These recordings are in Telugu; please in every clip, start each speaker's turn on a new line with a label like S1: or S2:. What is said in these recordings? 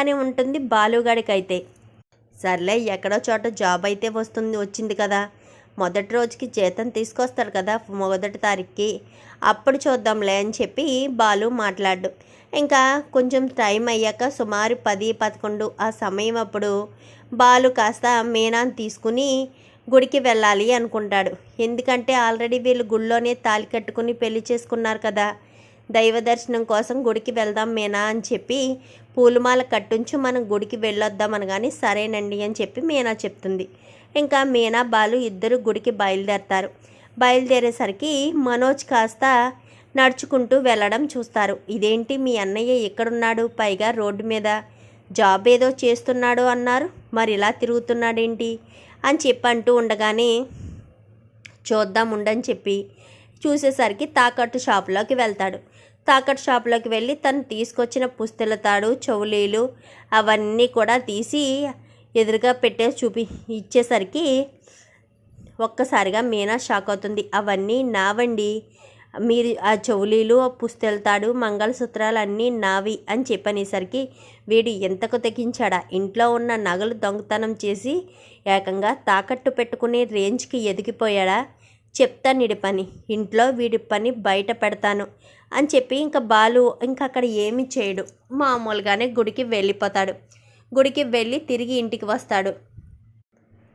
S1: అని ఉంటుంది బాలుగాడికి అయితే సర్లే ఎక్కడో చోట జాబ్ అయితే వస్తుంది వచ్చింది కదా. మొదటి రోజుకి జీతం తీసుకొస్తారు కదా మొదటి తారీఖుకి. అప్పుడు చూద్దాంలే అని చెప్పి బాలు మాట్లాడు. ఇంకా కొంచెం టైం అయ్యాక సుమారు పది పదకొండు ఆ సమయం అప్పుడు బాలు కాస్త మీనాన్ని తీసుకుని గుడికి వెళ్ళాలి అనుకుంటాడు. ఎందుకంటే ఆల్రెడీ వీళ్ళు గుళ్ళోనే తాలి కట్టుకుని పెళ్ళి చేసుకున్నారు కదా. దైవ దర్శనం కోసం గుడికి వెళ్దాం మీనా అని చెప్పి పూలమాల కట్టుంచు మనం గుడికి వెళ్ళొద్దాం అనగానే సరేనండి అని చెప్పి మీనా చెప్తుంది. ఇంకా మీనా బాలు ఇద్దరు గుడికి బయలుదేరతారు. బయలుదేరేసరికి మనోజ్ కాస్త నడుచుకుంటూ వెళ్ళడం చూస్తారు. ఇదేంటి మీ అన్నయ్య ఎక్కడున్నాడు? పైగా రోడ్డు మీద జాబ్ ఏదో చేస్తున్నాడు అన్నారు. మరి ఇలా తిరుగుతున్నాడేంటి? అని చెప్పి అంటూ ఉండగానే చూద్దాం ఉండని చెప్పి చూసేసరికి తాకట్టు షాపులోకి వెళ్తాడు. తాకట్టు షాపులోకి వెళ్ళి తను తీసుకొచ్చిన పుస్తల తాడు చెవులీలు అవన్నీ కూడా తీసి ఎదురుగా పెట్టే చూపి ఇచ్చేసరికి ఒక్కసారిగా మీనా షాక్ అవుతుంది. అవన్నీ నావండి. మీరు ఆ చెవులీలు పుస్తెళ్తాడు మంగళసూత్రాలు అన్నీ నావి అని చెప్పనేసరికి వీడు ఎంతకు తెగించాడా? ఇంట్లో ఉన్న నగలు దొంగతనం చేసి ఏకంగా తాకట్టు పెట్టుకునే రేంజ్కి ఎదిగిపోయాడా? చెప్తాను నిడి పని ఇంట్లో వీడి పని బయట పెడతాను అని చెప్పి ఇంకా బాలు ఇంకా అక్కడ ఏమి చేయడు. మామూలుగానే గుడికి వెళ్ళిపోతాడు. గుడికి వెళ్ళి తిరిగి ఇంటికి వస్తాడు.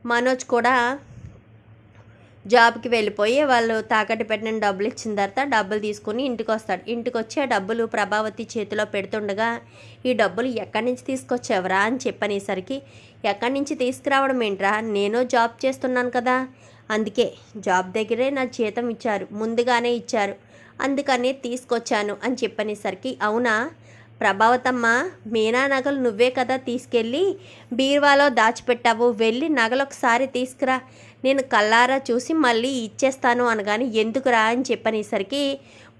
S1: మనోజ్ కూడా జాబ్కి వెళ్ళిపోయి వాళ్ళు తాకట్టు పెట్టిన డబ్బులు ఇచ్చిన తర్వాత డబ్బులు తీసుకుని ఇంటికి వస్తాడు. ఇంటికి వచ్చి ఆ డబ్బులు ప్రభావతి చేతిలో పెడుతుండగా ఈ డబ్బులు ఎక్కడి నుంచి తీసుకొచ్చావరా? అని చెప్పనేసరికి ఎక్కడి నుంచి తీసుకురావడం ఏంట్రా? నేను జాబ్ చేస్తున్నాను కదా. అందుకే జాబ్ దగ్గరే నా జీతం ఇచ్చారు ముందుగానే ఇచ్చారు. అందుకనే తీసుకొచ్చాను అని చెప్పనేసరికి అవునా? ప్రభావతమ్మ మీనా నగలు నువ్వే కదా తీసుకెళ్ళి బీర్వాలో దాచిపెట్టావు వెళ్ళి నగలు ఒకసారి తీసుకురా. నేను కల్లారా చూసి మళ్ళీ ఇచ్చేస్తాను అనగాని ఎందుకురా అని చెప్పనేసరికి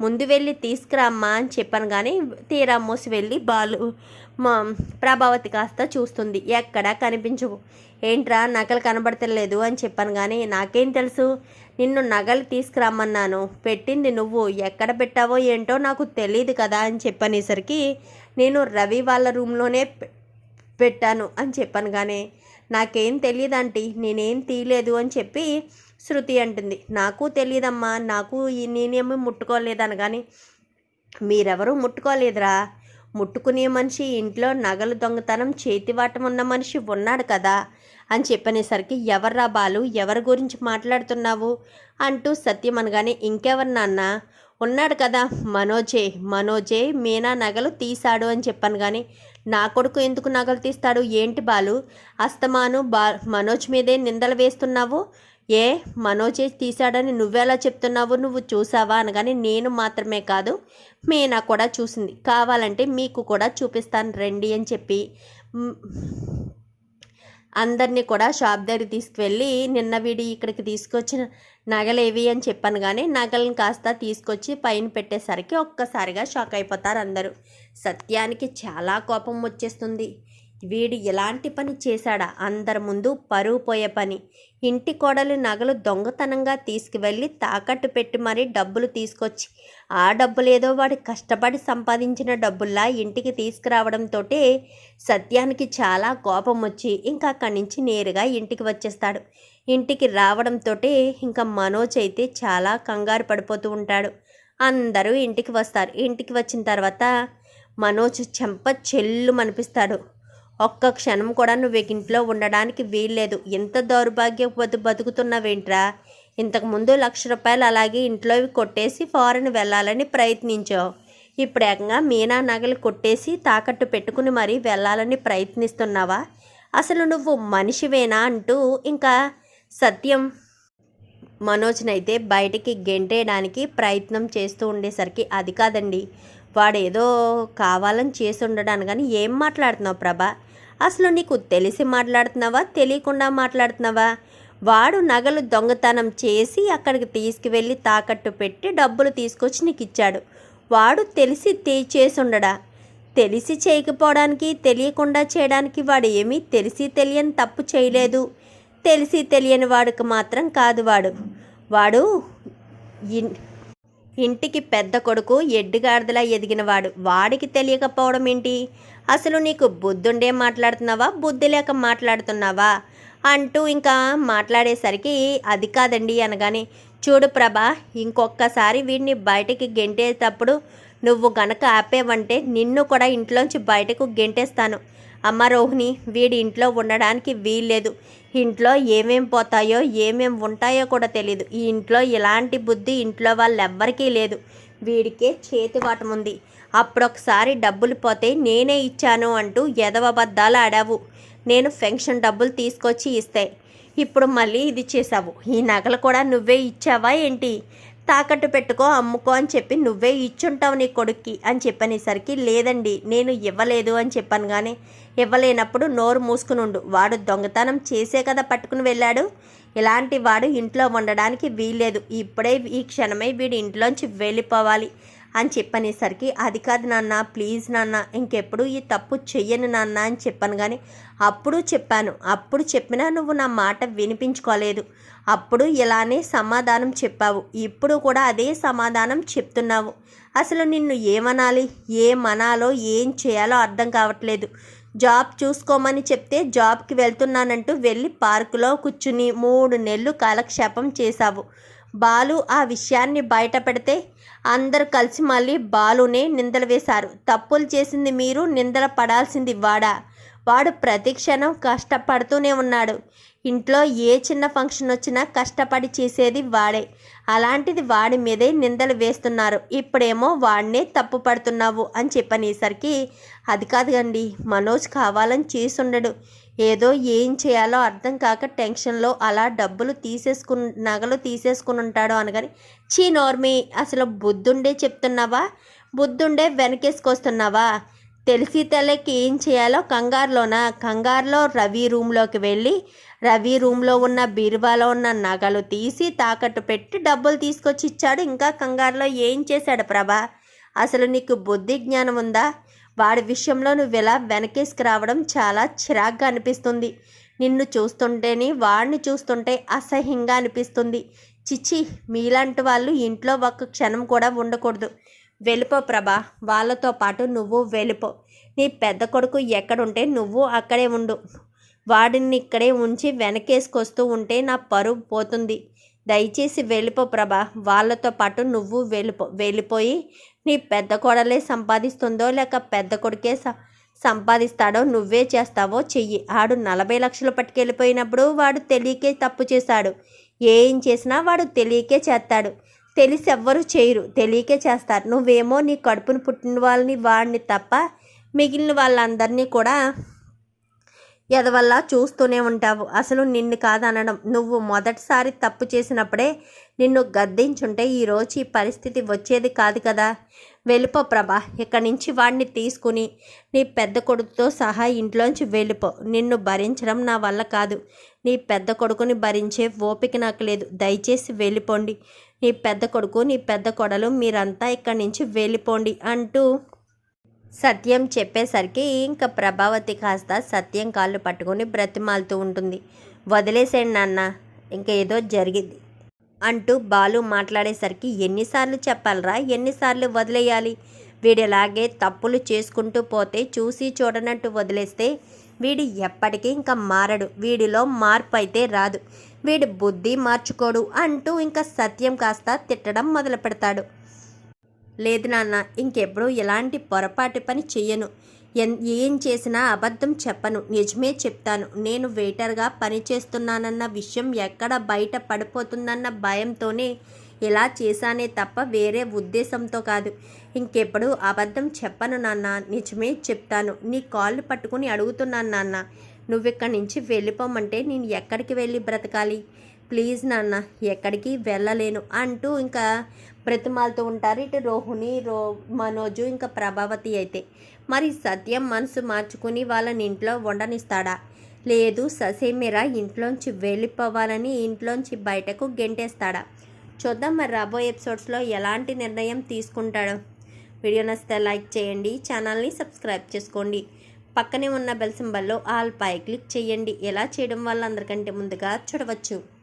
S1: ముందు వెళ్ళి తీసుకురామ్మా అని చెప్పాను కానీ తీరా మూసి వెళ్ళి బాలు మా ప్రభావతి కాస్త చూస్తుంది. ఎక్కడా కనిపించవు. ఏంట్రా నగలు కనబడతలేదు అని చెప్పాను కానీ నాకేం తెలుసు. నిన్ను నగలు తీసుకురమ్మన్నాను. పెట్టింది నువ్వు. ఎక్కడ పెట్టావో ఏంటో నాకు తెలియదు కదా అని చెప్పనేసరికి నేను రవి వాళ్ళ రూమ్లోనే పెట్టాను అని చెప్పాను కానీ నాకేం తెలియదు ఆంటీ నేనేం తీయలేదు అని చెప్పి శృతి అంటుంది. నాకు తెలియదమ్మా నాకు ఈ- నేనేమీ ముట్టుకోలేదు అనగాని మీరెవరూ ముట్టుకోలేదురా. ముట్టుకునే మనిషి ఇంట్లో నగలు దొంగతనం చేతివాటం ఉన్న మనిషి ఉన్నాడు కదా అని చెప్పనేసరికి ఎవర్రా బాలు ఎవరి గురించి మాట్లాడుతున్నావు అంటూ సత్యం అనగానే ఇంకెవరు నాన్న? ఉన్నాడు కదా మనోజే మనోజే మీనా నగలు తీశాడు అని చెప్పాను కానీ నా కొడుకు ఎందుకు నగలు తీస్తాడు? ఏంటి బాలు? అస్తమాను బా మనోజ్ మీదే నిందలు వేస్తున్నావు? ఏ? మనోజే తీశాడని నువ్వెలా చెప్తున్నావు? నువ్వు చూసావా అనగానే నేను మాత్రమే కాదు మీనా కూడా చూసింది. కావాలంటే మీకు కూడా చూపిస్తాను రండి అని చెప్పి అందరినీ కూడా షాప్ దగ్గర తీసుకువెళ్ళి నిన్న వీడి ఇక్కడికి తీసుకొచ్చిన నగలేవి అని చెప్పాను కానీ నగలను కాస్త తీసుకొచ్చి పైన పెట్టేసరికి ఒక్కసారిగా షాక్ అయిపోతారు అందరూ. సత్యానికి చాలా కోపం వచ్చేస్తుంది. వీడు ఎలాంటి పని చేశాడా? అందరి ముందు పరువు పోయే పని. ఇంటి కోడలు నగలు దొంగతనంగా తీసుకువెళ్ళి తాకట్టు పెట్టి మరీ డబ్బులు తీసుకొచ్చి ఆ డబ్బులేదో వాడు కష్టపడి సంపాదించిన డబ్బుల్లా ఇంటికి తీసుకురావడంతో సత్యానికి చాలా కోపం వచ్చి ఇంకా అక్కడి నుంచి నేరుగా ఇంటికి వచ్చేస్తాడు. ఇంటికి రావడంతో ఇంకా మనోజ్ అయితే చాలా కంగారు పడిపోతూ ఉంటాడు. అందరూ ఇంటికి వస్తారు. ఇంటికి వచ్చిన తర్వాత మనోజ్ చెంప చెల్లు అనిపిస్తాడు ఒక్క క్షణం కూడా నువ్వు ఇంట్లో ఉండడానికి వీల్లేదు. ఎంత దౌర్భాగ్య బతు బతుకుతున్నావేంట్రా? ఇంతకుముందు లక్ష రూపాయలు అలాగే ఇంట్లో కొట్టేసి ఫారెన్ వెళ్ళాలని ప్రయత్నించావు ఇప్పుడు ఏకంగా మీనా నగలు కొట్టేసి తాకట్టు పెట్టుకుని మరీ వెళ్ళాలని ప్రయత్నిస్తున్నావా? అసలు నువ్వు మనిషివేనా అంటూ ఇంకా సత్యం మనోజ్నైతే బయటికి గెంటేయడానికి ప్రయత్నం చేస్తూ ఉండేసరికి అది కాదండి. వాడేదో కావాలని చేసి ఉండడాను కానీ ఏం మాట్లాడుతున్నావు ప్రభా? అసలు నీకు తెలిసి మాట్లాడుతున్నావా? తెలియకుండా మాట్లాడుతున్నావా? వాడు నగలు దొంగతనం చేసి అక్కడికి తీసుకువెళ్ళి తాకట్టు పెట్టి డబ్బులు తీసుకొచ్చి నీకు ఇచ్చాడు. వాడు తెలిసి చేసి ఉండడా తెలిసి చేయకపోవడానికి తెలియకుండా చేయడానికి వాడు ఏమీ తెలిసి తెలియని తప్పు చేయలేదు. తెలిసి తెలియని వాడికి మాత్రం కాదు వాడు. వాడు ఇంటికి పెద్ద కొడుకు ఎడ్డుగాడిదలా ఎదిగినవాడు వాడికి తెలియకపోవడం ఏంటి? అసలు నీకు బుద్ధుండే మాట్లాడుతున్నావా? బుద్ధి లేక మాట్లాడుతున్నావా? అంటూ ఇంకా మాట్లాడేసరికి అది కాదండి అనగానే చూడు ప్రభా ఇంకొకసారి వీడిని బయటికి గెంటేటప్పుడు నువ్వు గనక ఆపేవంటే నిన్ను కూడా ఇంట్లోంచి బయటకు గెంటేస్తాను. అమ్మ రోహిణి వీడి ఇంట్లో ఉండడానికి వీల్లేదు. ఇంట్లో ఏమేం పోతాయో ఏమేం ఉంటాయో కూడా తెలియదు ఈ ఇంట్లో ఇలాంటి బుద్ధి ఇంట్లో వాళ్ళెవ్వరికీ లేదు. వీడికే చేతివాటం ఉంది. అప్పుడొకసారి డబ్బులు పోతే నేనే ఇచ్చాను అంటూ ఎదవబద్దాలు ఆడావు. నేను పెన్షన్ డబ్బులు తీసుకొచ్చి ఇస్తే. ఇప్పుడు మళ్ళీ ఇది చేసావు ఈ నగలు కూడా నువ్వే ఇచ్చావా ఏంటి? తాకట్టు పెట్టుకో అమ్ముకో అని చెప్పి నువ్వే ఇచ్చుంటావు నీ కొడుక్కి అని చెప్పనేసరికి లేదండి నేను ఇవ్వలేదు అని చెప్పాను కానీ ఇవ్వలేనప్పుడు నోరు మూసుకుని ఉండు వాడు దొంగతనం చేసే కదా పట్టుకుని వెళ్ళాడు. ఇలాంటి వాడు ఇంట్లో ఉండడానికి వీల్లేదు. ఇప్పుడే ఈ క్షణమే వీడి ఇంట్లోంచి వెళ్ళిపోవాలి. అని చెప్పనేసరికి అది కాదు నాన్న ప్లీజ్ నాన్న ఇంకెప్పుడు ఈ తప్పు చెయ్యను నాన్న అని చెప్పాను. కానీ అప్పుడు చెప్పాను. అప్పుడు చెప్పినా నువ్వు నా మాట వినిపించుకోలేదు. అప్పుడు ఇలానే సమాధానం చెప్పావు. ఇప్పుడు కూడా అదే సమాధానం చెప్తున్నావు. అసలు నిన్ను ఏమనాలి? ఏమనాలో? ఏం చేయాలో అర్థం కావట్లేదు. జాబ్ చూసుకోమని చెప్తే జాబ్కి వెళ్తున్నానంటూ వెళ్ళి పార్కులో కూర్చుని మూడు నెలలు కాలక్షేపం చేశావు. బాలు ఆ విషయాన్ని బయట పెడితే అందరు కలిసి మళ్ళీ బాలునే నిందలు వేశారు. తప్పులు చేసింది మీరు నిందల పడాల్సింది వాడా? వాడు ప్రతి క్షణం కష్టపడుతూనే ఉన్నాడు. ఇంట్లో ఏ చిన్న ఫంక్షన్ వచ్చినా కష్టపడి చేసేది వాడే. అలాంటిది వాడి మీదే నిందలు వేస్తున్నారు. ఇప్పుడేమో వాడినే తప్పు పడుతున్నావు అని చెప్పనేసరికి అది కాదు మనోజ్ కావాలని చేసుండడు ఏదో ఏం చేయాలో అర్థం కాక టెన్షన్లో అలా డబ్బులు తీసేసుకుని నగలు తీసేసుకుని ఉంటాడు అనగాని చీ నోర్మి అసలు బుద్ధుండే చెప్తున్నావా? బుద్ధుండే వెనకేసుకొస్తున్నావా? తెలిసి తెలకి ఏం చేయాలో కంగారులోన? కంగారులో రవి రూమ్లోకి వెళ్ళి రవి రూమ్లో ఉన్న బీరువాలో ఉన్న నగలు తీసి తాకట్టు పెట్టి డబ్బులు తీసుకొచ్చి ఇచ్చాడు ఇంకా కంగారులో ఏం చేశాడు ప్రభా? అసలు నీకు బుద్ధి జ్ఞానం ఉందా వాడి విషయంలో నువ్వు ఇలా వెనకేసుకు రావడం చాలా చిరాగ్గా అనిపిస్తుంది. నిన్ను చూస్తుంటేనే వాడిని చూస్తుంటే అసహ్యంగా అనిపిస్తుంది. చిచ్చి మీలాంటి వాళ్ళు ఇంట్లో ఒక్క క్షణం కూడా ఉండకూడదు. వెళ్ళిపో ప్రభా వాళ్ళతో పాటు నువ్వు వెళ్ళిపో. నీ పెద్ద కొడుకు ఎక్కడుంటే నువ్వు అక్కడే ఉండు. వాడిని ఇక్కడే ఉంచి వెనకేసుకొస్తూ ఉంటే నా పరువు పోతుంది. దయచేసి వెళ్ళిపో ప్రభా. వాళ్ళతో పాటు నువ్వు వెళ్ళిపో వెళ్ళిపోయి నీ పెద్ద కోడలే సంపాదిస్తుందో లేక పెద్ద కొడుకే సంపాదిస్తాడో నువ్వే చేస్తావో చెయ్యి. ఆడు నలభై లక్షలు పట్టుకెళ్ళిపోయినప్పుడు వాడు తెలియకే తప్పు చేశాడు. ఏం చేసినా వాడు తెలియకే చేస్తాడు. తెలిసి ఎవ్వరూ చేయరు తెలియకే చేస్తారు. నువ్వేమో నీ కడుపును పుట్టిన వాళ్ళని వాడిని తప్ప మిగిలిన వాళ్ళందరినీ కూడా ఎదవల్లా చూస్తూనే ఉంటావు. అసలు నిన్ను కాదనడం. నువ్వు మొదటిసారి తప్పు చేసినప్పుడే నిన్ను గద్దించుంటే ఈరోజు ఈ పరిస్థితి వచ్చేది కాదు కదా. వెళ్ళిపో ప్రభా. ఇక్కడి నుంచి వాడిని తీసుకుని నీ పెద్ద కొడుకుతో సహా ఇంట్లోంచి వెళ్ళిపో. నిన్ను భరించడం నా వల్ల కాదు. నీ పెద్ద కొడుకుని భరించే ఓపిక నాకు లేదు. దయచేసి వెళ్ళిపోండి. నీ పెద్ద కొడుకు నీ పెద్ద కొడలు మీరంతా ఇక్కడి నుంచి వెళ్ళిపోండి అంటూ సత్యం చెప్పేసరికి ఇంకా ప్రభావతి కాస్త సత్యం కాళ్ళు పట్టుకొని బ్రతిమాలుతూ ఉంటుంది. వదిలేసేయండి నాన్న ఇంకా ఏదో జరిగింది అంటూ బాలు మాట్లాడేసరికి ఎన్నిసార్లు చెప్పాలరా ఎన్నిసార్లు వదిలేయాలి? వీడిలాగే తప్పులు చేసుకుంటూ పోతే చూసి చూడనట్టు వదిలేస్తే వీడు ఎప్పటికీ ఇంకా మారడు వీడిలో మార్పు అయితే రాదు. వీడు బుద్ధి మార్చుకోడు అంటూ ఇంకా సత్యం కాస్త తిట్టడం మొదలు పెడతాడు లేదు నాన్న ఇంకెప్పుడు ఎలాంటి పొరపాటు పని చెయ్యను. ఏం చేసినా అబద్ధం చెప్పను. నిజమే చెప్తాను. నేను వెయిటర్గా పనిచేస్తున్నానన్న విషయం ఎక్కడ బయట పడిపోతుందన్న భయంతోనే ఇలా చేశానే తప్ప వేరే ఉద్దేశంతో కాదు. ఇంకెప్పుడు అబద్ధం చెప్పను నాన్న. నిజమే చెప్తాను. నీ కాళ్ళు పట్టుకుని అడుగుతున్నాను నాన్న. నువ్వు ఇక్కడి నుంచి వెళ్ళిపోమంటే నేను ఎక్కడికి వెళ్ళి బ్రతకాలి? ప్లీజ్ నాన్న ఎక్కడికి వెళ్ళలేను అంటూ ఇంకా బ్రతిమాలతో ఉంటారు. ఇటు రోహిణి రో మనోజు ఇంకా ప్రభావతి అయితే. మరి సత్యం మనసు మార్చుకుని వాళ్ళని ఇంట్లో ఉండనిస్తాడా? లేదు ససేమిరా ఇంట్లోంచి వెళ్ళిపోవాలని ఇంట్లోంచి బయటకు గెంటేస్తాడా? చూద్దాం మరి రాబోయే ఎపిసోడ్స్లో ఎలాంటి నిర్ణయం తీసుకుంటాడో. వీడియో నచ్చితే లైక్ చేయండి ఛానల్ని సబ్స్క్రైబ్ చేసుకోండి. పక్కనే ఉన్న బెల్ సింబల్లో ఆల్ పై క్లిక్ చేయండి. ఎలా చేయడం వల్ల అందరికంటే ముందుగా చూడవచ్చు.